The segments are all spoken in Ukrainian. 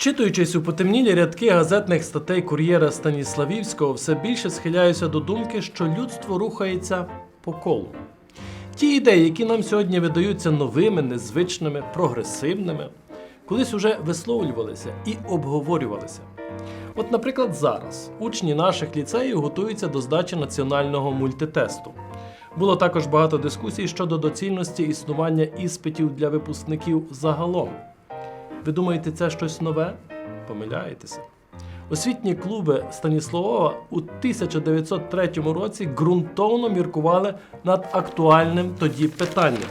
Вчитуючись у потемнілі рядки газетних статей кур'єра Станіславівського, все більше схиляюся до думки, що людство рухається по колу. Ті ідеї, які нам сьогодні видаються новими, незвичними, прогресивними, колись уже висловлювалися і обговорювалися. От, наприклад, зараз учні наших ліцеїв готуються до здачі національного мультитесту. Було також багато дискусій щодо доцільності існування іспитів для випускників загалом. Ви думаєте, це щось нове? Помиляєтеся. Освітні клуби Станіславова у 1903 році ґрунтовно міркували над актуальним тоді питанням.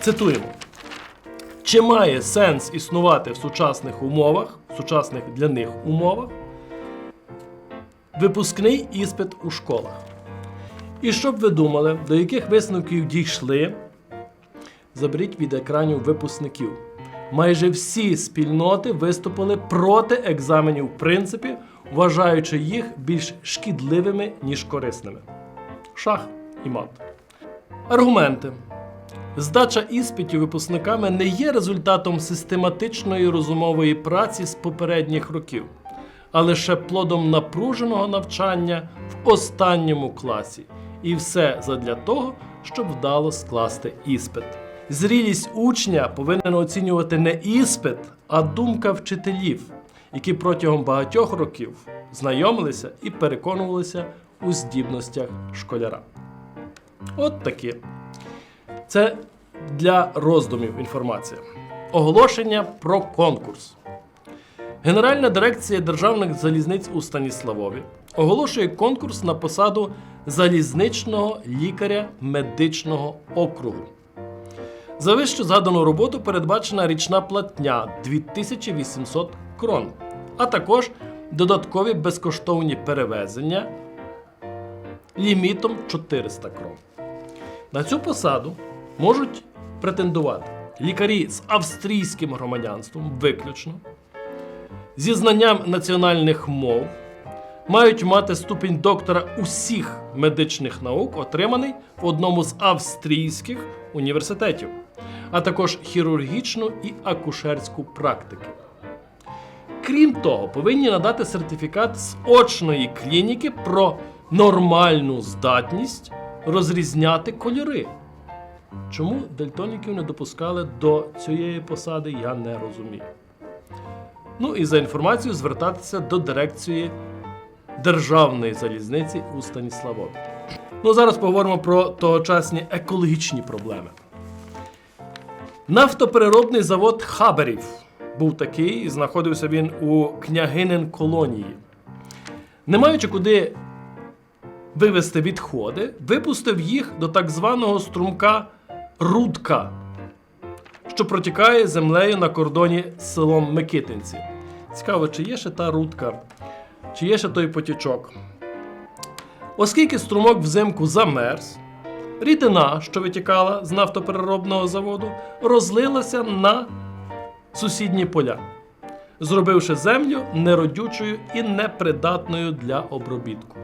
Цитуємо: чи має сенс існувати в сучасних умовах, в сучасних для них умовах, випускний іспит у школах? І щоб ви думали, до яких висновків дійшли, заберіть від екранів випускників. Майже всі спільноти виступили проти екзаменів в принципі, вважаючи їх більш шкідливими, ніж корисними. Шах і мат. Аргументи. Здача іспитів випускниками не є результатом систематичної розумової праці з попередніх років, а лише плодом напруженого навчання в останньому класі. І все задля того, щоб вдало скласти іспит. Зрілість учня повинен оцінювати не іспит, а думка вчителів, які протягом багатьох років знайомилися і переконувалися у здібностях школяра. От такі. Це для роздумів інформація. Оголошення про конкурс. Генеральна дирекція державних залізниць у Станіславові оголошує конкурс на посаду залізничного лікаря медичного округу. За вище згадану роботу передбачена річна платня 2800 крон, а також додаткові безкоштовні перевезення лімітом 400 крон. На цю посаду можуть претендувати лікарі з австрійським громадянством виключно, зі знанням національних мов, мають мати ступінь доктора усіх медичних наук, отриманий в одному з австрійських університетів, а також хірургічну і акушерську практики. Крім того, повинні надати сертифікат з очної клініки про нормальну здатність розрізняти кольори. Чому дельтоніків не допускали до цієї посади, я не розумію. Ну і за інформацією звертатися до дирекції Державної залізниці у Станіславові. Ну, зараз поговоримо про тогочасні екологічні проблеми. Нафтопереробний завод Хаберів був такий, знаходився він у княгинин колонії. Не маючи куди вивезти відходи, випустив їх до так званого струмка Рудка, що протікає землею на кордоні з селом Микитинці. Цікаво, чи є ще та рудка, чи є ще той потічок. Оскільки струмок взимку замерз, рідина, що витікала з нафтопереробного заводу, розлилася на сусідні поля, зробивши землю неродючою і непридатною для обробітку.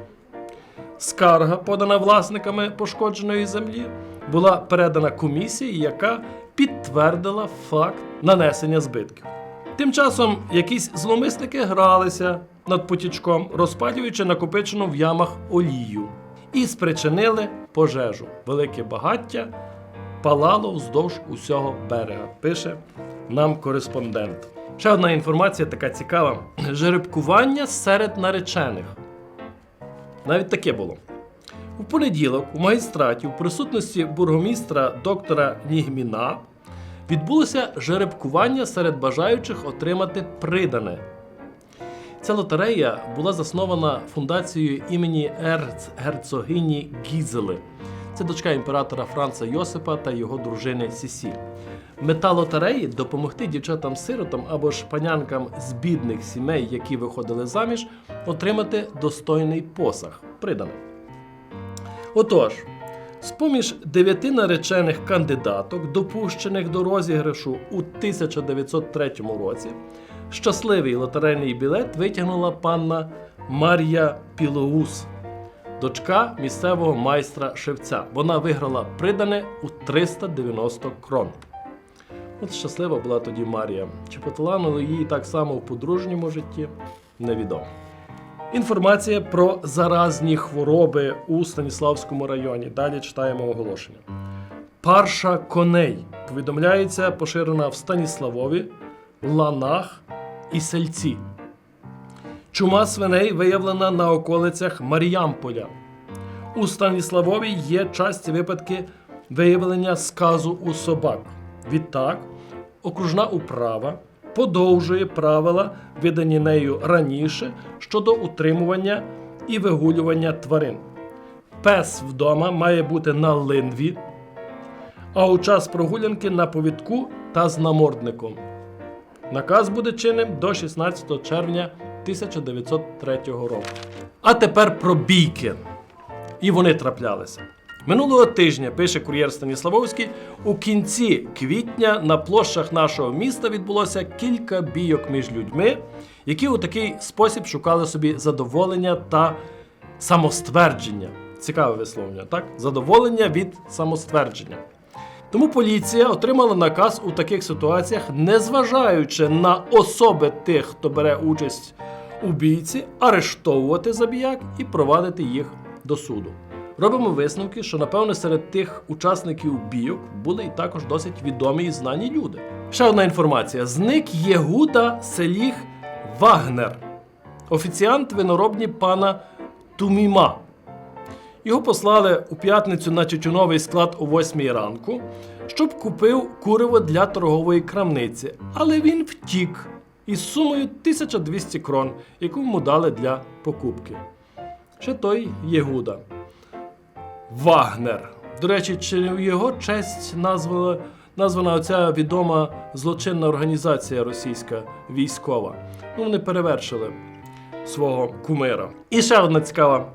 Скарга, подана власниками пошкодженої землі, була передана комісії, яка підтвердила факт нанесення збитків. Тим часом якісь зломисники гралися над потічком, розпалюючи накопичену в ямах олію, і спричинили пожежу. Велике багаття палало вздовж усього берега, пише нам кореспондент. Ще одна інформація така цікава: жеребкування серед наречених. Навіть таке було. У понеділок у магістраті у присутності бургомістра доктора Нігміна відбулося жеребкування серед бажаючих отримати придане. Ця лотерея була заснована фундацією імені ерцгерцогині Гізели. Це дочка імператора Франца Йосипа та його дружини Сісі. Мета лотереї допомогти дівчатам-сиротам або ж панянкам з бідних сімей, які виходили заміж, отримати достойний посаг приданий. Отож, з-поміж дев'яти наречених кандидаток, допущених до розіграшу у 1903 році, щасливий лотерейний білет витягнула панна Мар'я Пілоус, дочка місцевого майстра шевця. Вона виграла придане у 390 крон. От щаслива була тоді Марія. Чи поталанило їй так само в подружньому житті? Невідомо. Інформація про заразні хвороби у Станіславському районі. Далі читаємо оголошення. Парша коней повідомляється поширена в Станіславові, Ланах і Сельці. Чума свиней виявлена на околицях Маріямполя. У Станіславові є часті випадки виявлення сказу у собак. Відтак, окружна управа подовжує правила, видані нею раніше щодо утримування і вигулювання тварин. Пес вдома має бути на линві, а у час прогулянки на повідку та з намордником. Наказ буде чинним до 16 червня 1903 року. А тепер про бійки. І вони траплялися. Минулого тижня, пише кур'єр Станіславовський, у кінці квітня на площах нашого міста відбулося кілька бійок між людьми, які у такий спосіб шукали собі задоволення та самоствердження. Цікаве висловлення, так? Задоволення від самоствердження. Тому поліція отримала наказ у таких ситуаціях, незважаючи на особи тих, хто бере участь у бійці, арештовувати забіяк і провадити їх до суду. Робимо висновки, що напевно серед тих учасників бійок були і також досить відомі і знані люди. Ще одна інформація: зник Єгуда Селіх Вагнер, офіціант виноробні пана Туміма. Його послали у п'ятницю на тютюновий склад о 8 ранку, щоб купив куриво для торгової крамниці, але він втік із сумою 1200 крон, яку йому дали для покупки. Ще той Єгуда. Вагнер. До речі, чи в його честь назвала, названа оця відома злочинна організація російська військова. Ну, вони перевершили свого кумира. І ще одна цікава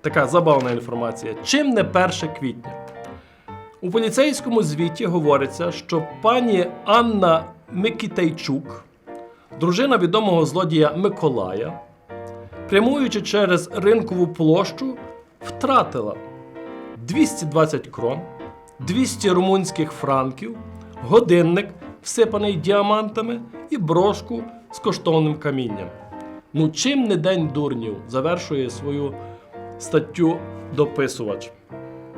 така забавна інформація. Чим не 1 квітня? У поліцейському звіті говориться, що пані Анна Микітайчук, дружина відомого злодія Миколая, прямуючи через ринкову площу, втратила 220 крон, 200 румунських франків, годинник, всипаний діамантами, і брошку з коштовним камінням. Ну, чим не день дурнів завершує свою статтю дописувач.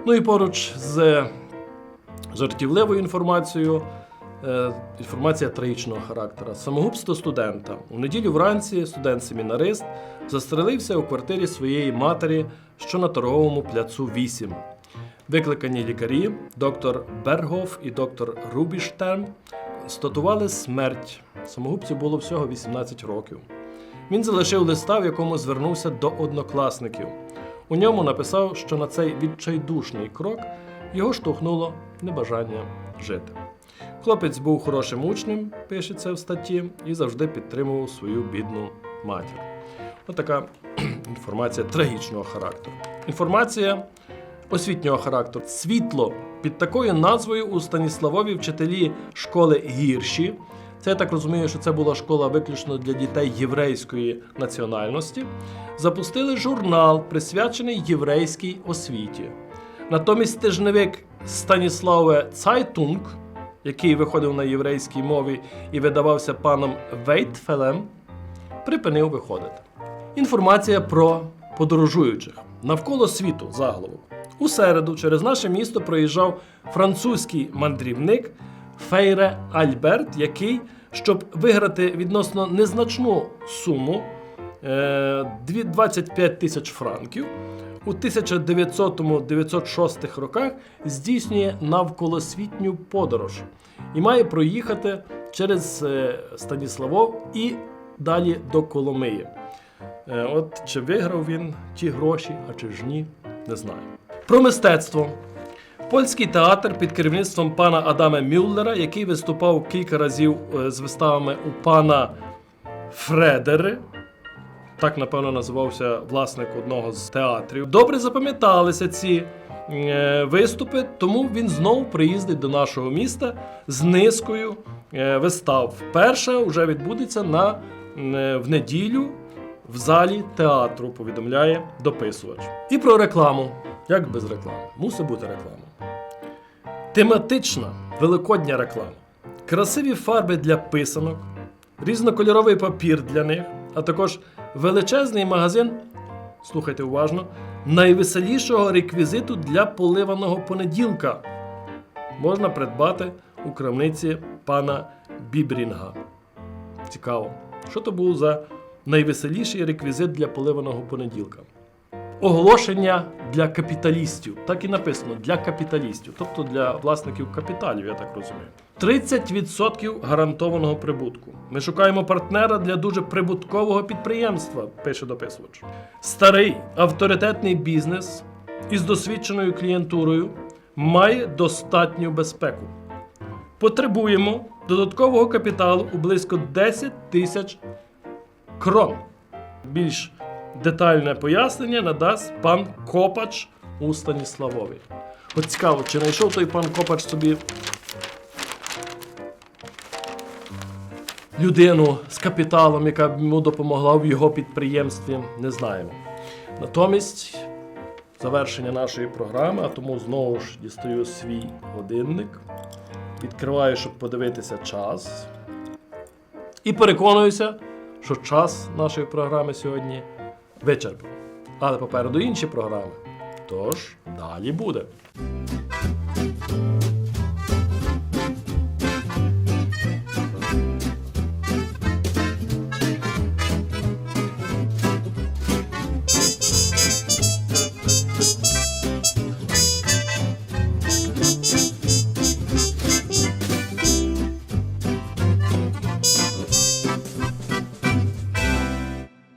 Ну і поруч з жартівливою інформацією. е, Інформація трагічного характера. Самогубство студента. У неділю вранці студент-семінарист застрелився у квартирі своєї матері, що на торговому пляцу 8. Викликані лікарі, доктор Бергоф і доктор Рубіштерм, статували смерть. Самогубцю було всього 18 років. Він залишив листа, в якому звернувся до однокласників. У ньому написав, що на цей відчайдушний крок його штовхнуло небажання жити. Хлопець був хорошим учнем, пишеться в статті, і завжди підтримував свою бідну матір. Ось така інформація трагічного характеру. Інформація освітнього характеру. Світло під такою назвою у Станіславові вчителі школи гірші. Це я так розумію, що це була школа виключно для дітей єврейської національності. Запустили журнал, присвячений єврейській освіті. Натомість тижневик Станіславе Цайтунг, який виходив на єврейській мові і видавався паном Вейтфелем, припинив виходити. Інформація про подорожуючих навколо світу заголовок. У середу через наше місто проїжджав французький мандрівник Фейре Альберт, який, щоб виграти відносно незначну суму е, 25 тисяч франків, у 1900-906 роках здійснює навколосвітню подорож і має проїхати через е, Станіславов і далі до Коломиї. Е, От чи виграв він ті гроші, а чи ж ні, не знаю. Про мистецтво. Польський театр під керівництвом пана Адама Мюллера, який виступав кілька разів е, з виставами у пана Фредери. Так, напевно, називався власник одного з театрів. Добре запам'яталися ці е, виступи, тому він знову приїздить до нашого міста з низкою е, вистав. Перша вже відбудеться на, е, в неділю в залі театру, повідомляє дописувач. І про рекламу. Як без реклами? Мусить бути реклама. Тематична великодня реклама. красиві фарби для писанок, різнокольоровий папір для них, а також величезний магазин, слухайте уважно, найвеселішого реквізиту для поливаного понеділка можна придбати у крамниці пана Бібрінга. Цікаво, що то був за найвеселіший реквізит для поливаного понеділка. Оголошення для капіталістів. Так і написано для капіталістів, тобто для власників капіталів, я так розумію. 30% гарантованого прибутку. Ми шукаємо партнера для дуже прибуткового підприємства, пише дописувач. Старий авторитетний бізнес із досвідченою клієнтурою має достатню безпеку. Потребуємо додаткового капіталу у близько 10 тисяч крон. Більш детальне пояснення надасть пан Копач у Станіславові. От цікаво, чи знайшов той пан Копач собі людину з капіталом, яка б йому допомогла в його підприємстві, не знаємо. Натомість, завершення нашої програми, а тому знову ж дістаю свій годинник, відкриваю, щоб подивитися час. І переконуюся, що час нашої програми сьогодні вичерпано. Але попереду інші програми. Тож, далі буде.